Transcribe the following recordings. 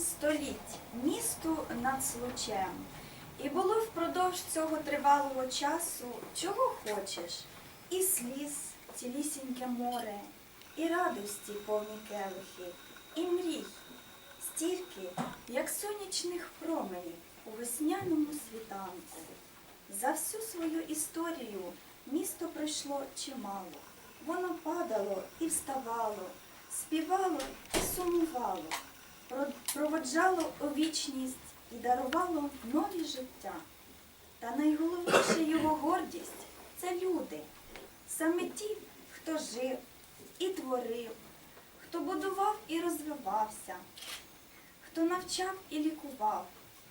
століть місту над случем. І було впродовж цього тривалого часу, чого хочеш, і сліз, цілісіньке море, і радості повні келихи, і мрій, стільки, як сонячних променів у весняному світанку. За всю свою історію місто пройшло чимало. Воно падало і вставало, співало і сумувало, проводжало у вічність і дарувало нові життя. Та найголовніша його гордість це люди. Саме ті, хто жив і творив, хто будував і розвивався, хто навчав і лікував,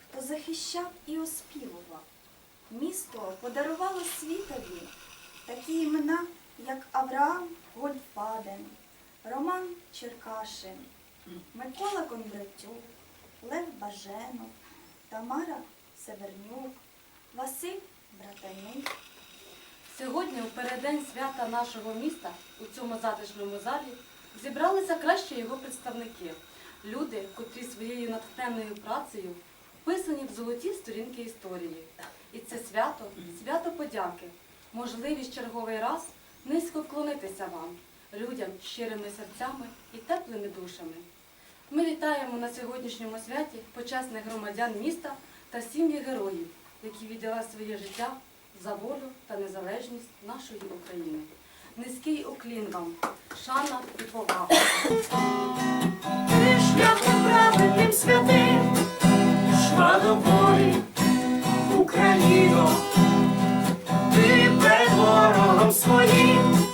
хто захищав і оспівував. Місто подарувало світові такі імена, як Авраам Гольфаден, Роман Черкашин, Микола Кондратюк, Лев Баженов, Тамара Севернюк, Василь Братанюк. Сьогодні, у переддень свята нашого міста, у цьому затишному залі, зібралися кращі його представники, люди, котрі своєю натхненною працею вписані в золоті сторінки історії. І це свято, свято подяки, можливість черговий раз низько вклонитися вам, людям щирими серцями і теплими душами. Ми вітаємо на сьогоднішньому святі почесних громадян міста та сім'ї героїв, які віддали своє життя за волю та незалежність нашої України. Низький уклін вам, шана і повага. Ти шляхом праведним святим, йшла до бою, Україно, ти перед ворогом своїм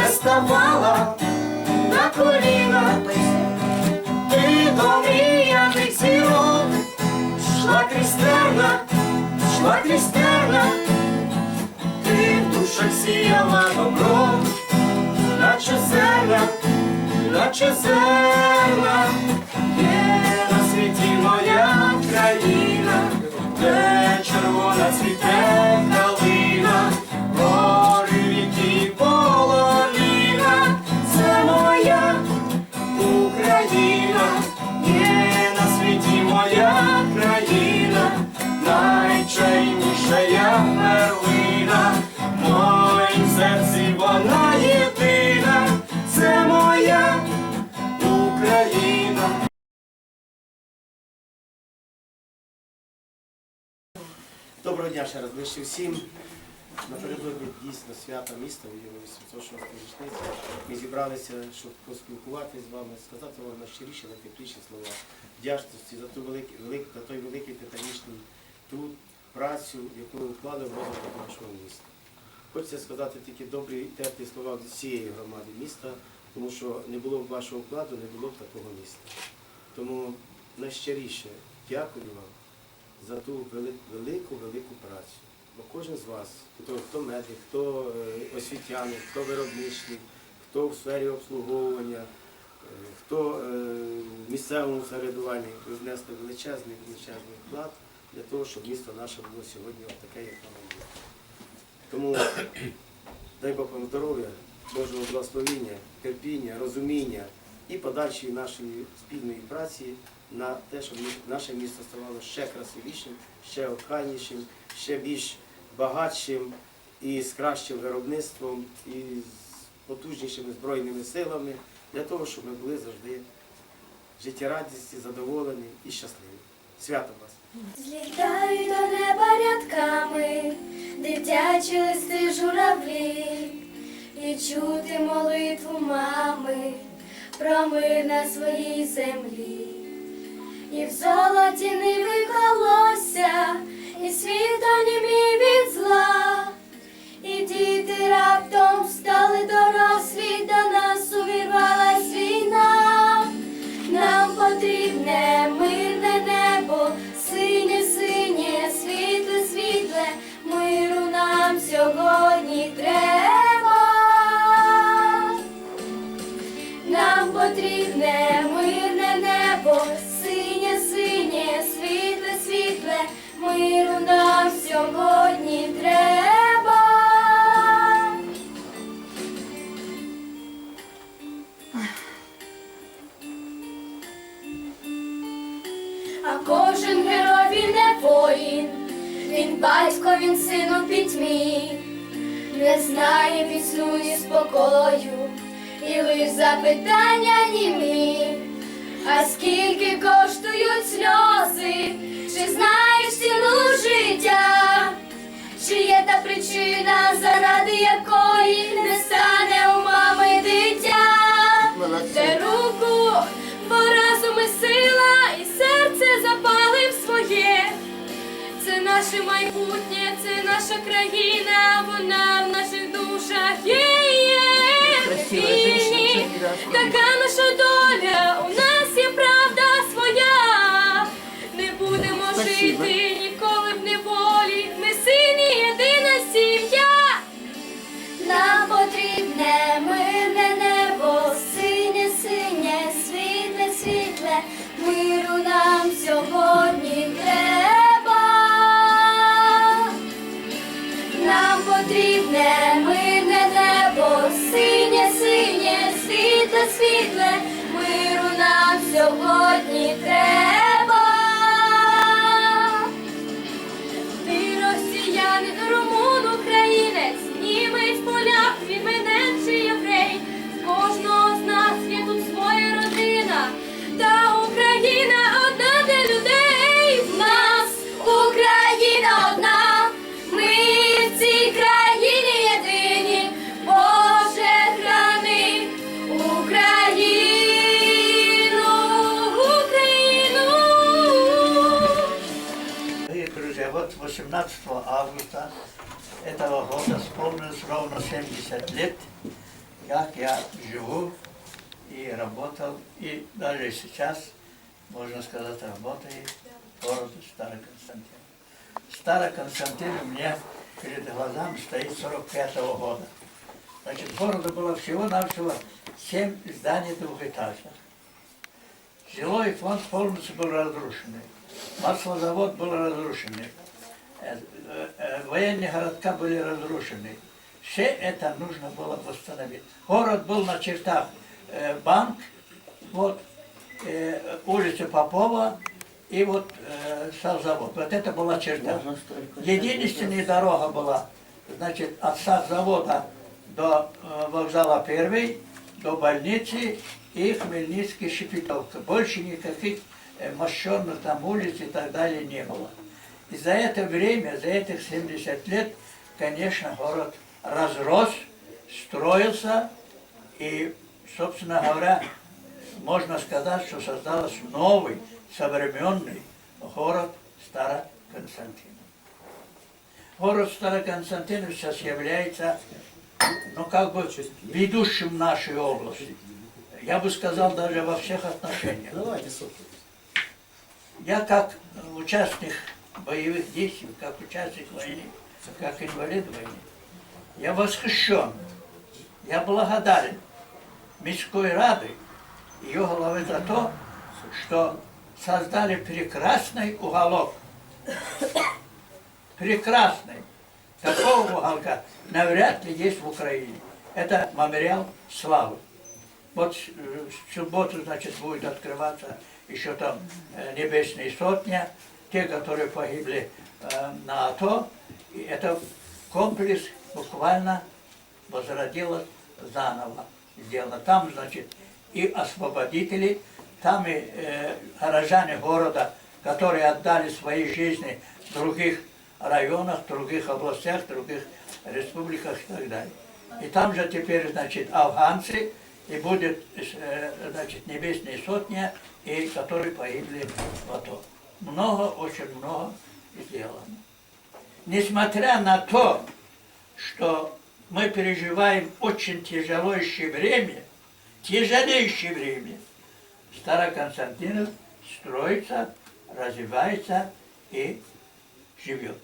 не ставала йшла Крістяна, ти в душах сіяла добро, наче зерна, наче зерна, Доброго дня ще раз ближче всім. Напередодні дійсно свята міста, його 806 річниці. Ми зібралися, щоб поспілкуватися з вами, сказати вам найщиріші, найтепліші слова вдячності за, ту велику, велику, за той великий титанічний труд, працю, яку ви вклали в розвиток нашого міста. Хочеться сказати тільки добрі теплі слова всієї громади міста, тому що не було б вашого вкладу, не було б такого міста. Тому найщиріше дякую вам за ту велику, велику працю. Бо кожен з вас, хто, хто медик, хто е, освітяник, хто виробничник, хто в сфері обслуговування, е, хто е, в місцевому самоврядуванні, ви внесли величезний, величезний вклад для того, щоб місто наше було сьогодні таке, як воно є. Тому дай Бог вам здоров'я, Божого благословіння, терпіння, розуміння і подальшої нашої спільної праці на те, щоб наше місто ставало ще красивішим, ще охайнішим, ще більш багатшим і з кращим виробництвом, і з потужнішими збройними силами, для того, щоб ми були завжди життєрадісні, задоволені і щасливі. Свято вас! Злітають до неба рядками, дитячі листи журавлі, і чути молитву мами про на своїй землі, і в золоті не викалося, і світ онімів миру нам сьогодні наше майбутнє, це наша країна, вона в наших душах є. є. Така наша исполнилось ровно 70 лет, как я живу и работал, и даже сейчас, можно сказать, работаю в городе Староконстантин. Староконстантин у меня перед глазами стоит 45 года. Значит, города было всего-навсего 7 зданий двухэтажных. Жилой фонд полностью был разрушенный. Маслозавод был разрушенный. Э, э, Военные городка были разрушены. Все это нужно было восстановить. Город был на чертах э, банк, вот улица Попова и вот савзавод. Вот это была черта. Единственная дорога была, значит, от савзавода до вокзала Первый, до больницы и Хмельницкий Шепетовка. Больше никаких мощенных там улиц и так далее не было. И за это время, за этих 70 лет, конечно, город разрос, строился, и, собственно говоря, можно сказать, что создался новый, современный город Староконстантин. Город Староконстантин сейчас является, ну, как бы, ведущим нашей области. Я бы сказал, даже во всех отношениях. Давайте. Я как участник боевых действий, как участник войны, как инвалид войны, я восхищен, я благодарен Мирской Рады, ее главе за то, что создали прекрасный уголок. Прекрасный. Такого уголка навряд ли есть в Украине. Это мемориал славы. Вот в субботу, значит, будет открываться еще там э, небесные сотня, те, которые погибли э, на АТО. И это комплекс буквально возродилось заново сделано. Там, значит, и освободители, там и э, горожане города, которые отдали свои жизни в других районах, в других областях, в других республиках и так далее. И там же теперь, значит, афганцы, и будет, э, значит, небесная сотня, и которые погибли в АТО. Много, очень много сделано. Несмотря на то, что мы переживаем очень тяжелое время, тяжелейшее время, Староконстантинов строится, развивается и живет.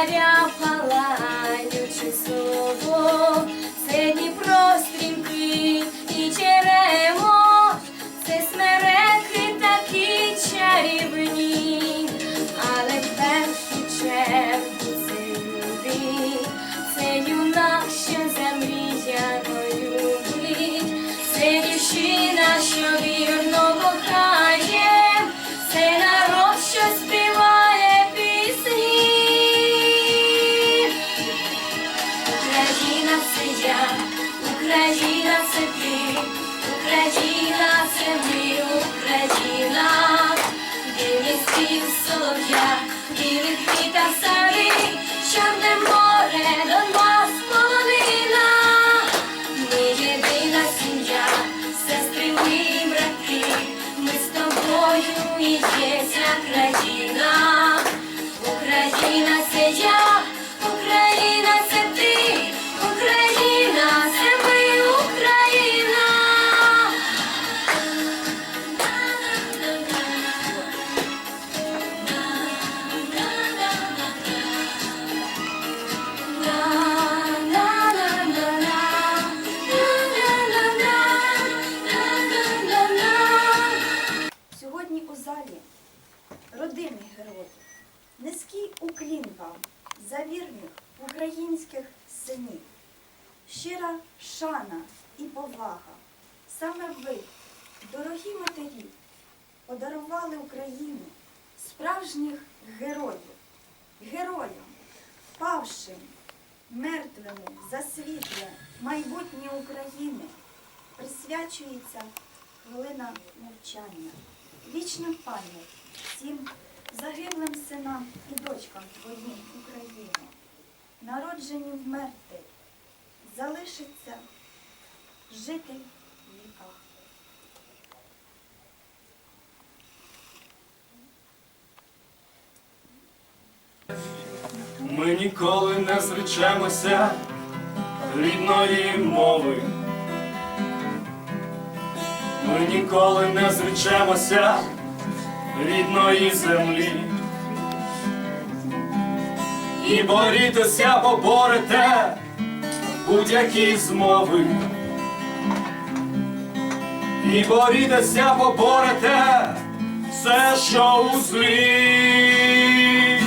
María. Україна це ти, Україна це ми, Україна, білий спів солов'я, білих квітах сади, чорне море, Донбас, і повага. Саме ви, дорогі матері, подарували Україні справжніх героїв, героям, павшим, мертвими за світле майбутнє України присвячується хвилина мовчання. Вічна пам'ять всім загиблим синам і дочкам твоїм України, народжені вмерти, залишиться жити в віках. Ми ніколи не зречемося рідної мови. Ми ніколи не зречемося рідної землі. І борітеся, поборете будь-які змови. І борітеся, поборете все, що у злі.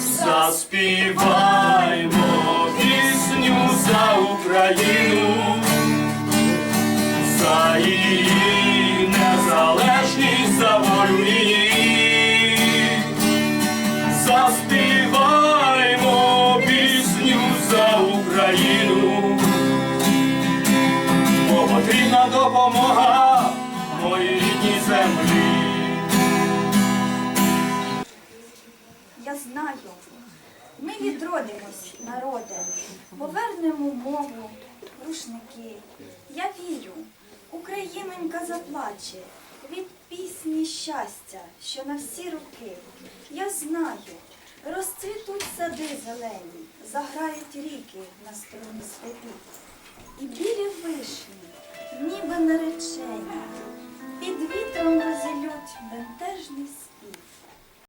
Заспіваймо пісню за Україну, за її знаю, ми відродимось, народе, повернемо мову, рушники. Я вірю, Українонька заплаче від пісні щастя, що на всі роки. Я знаю, розцвітуть сади зелені, заграють ріки на струмі степі. І білі вишні, ніби наречені, під вітром розілють бентежний